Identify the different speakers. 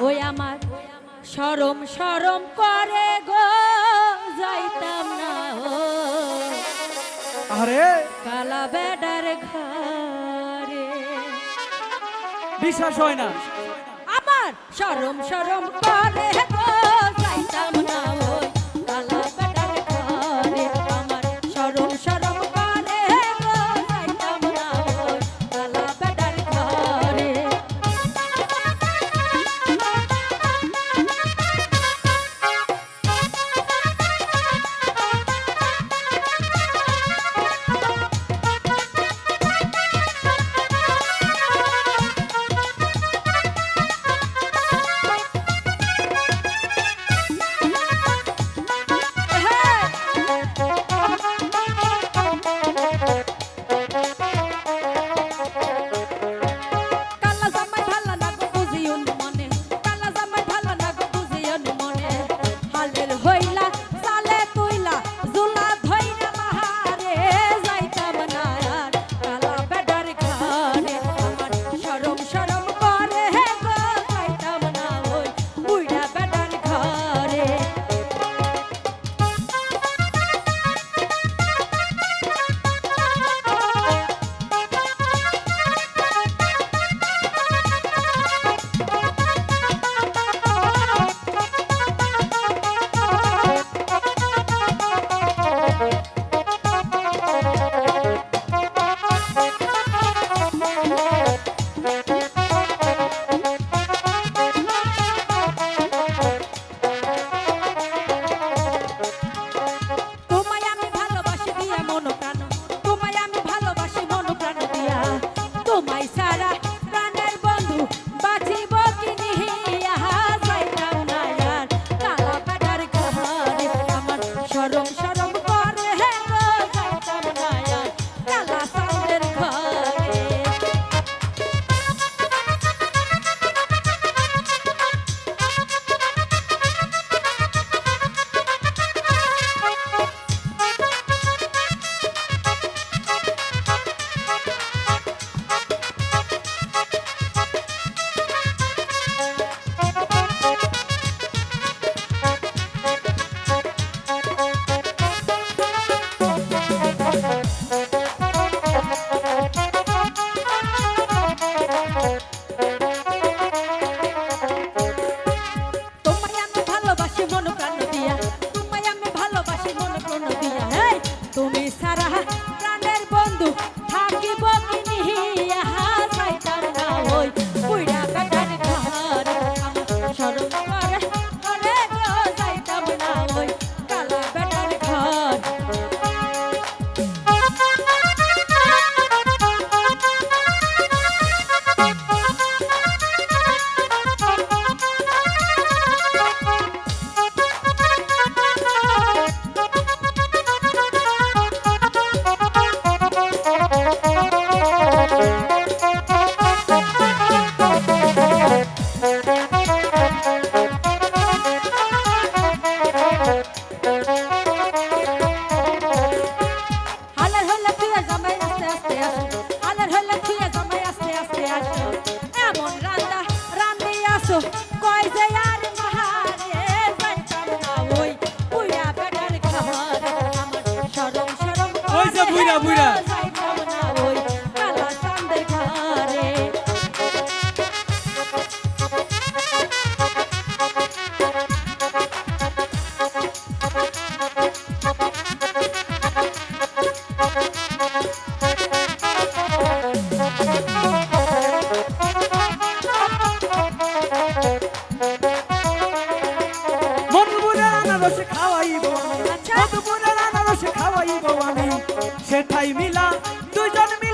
Speaker 1: ওই আমার সরম সরম করে গো যাইতাম না
Speaker 2: আরে?
Speaker 1: কালা বেডার ঘরে।
Speaker 2: বিশ্বাস হয় না।
Speaker 1: আমার সরম সরম করে গো বুইরা বুইরা মনে
Speaker 2: সেটাই মিলা দুইজন মিলা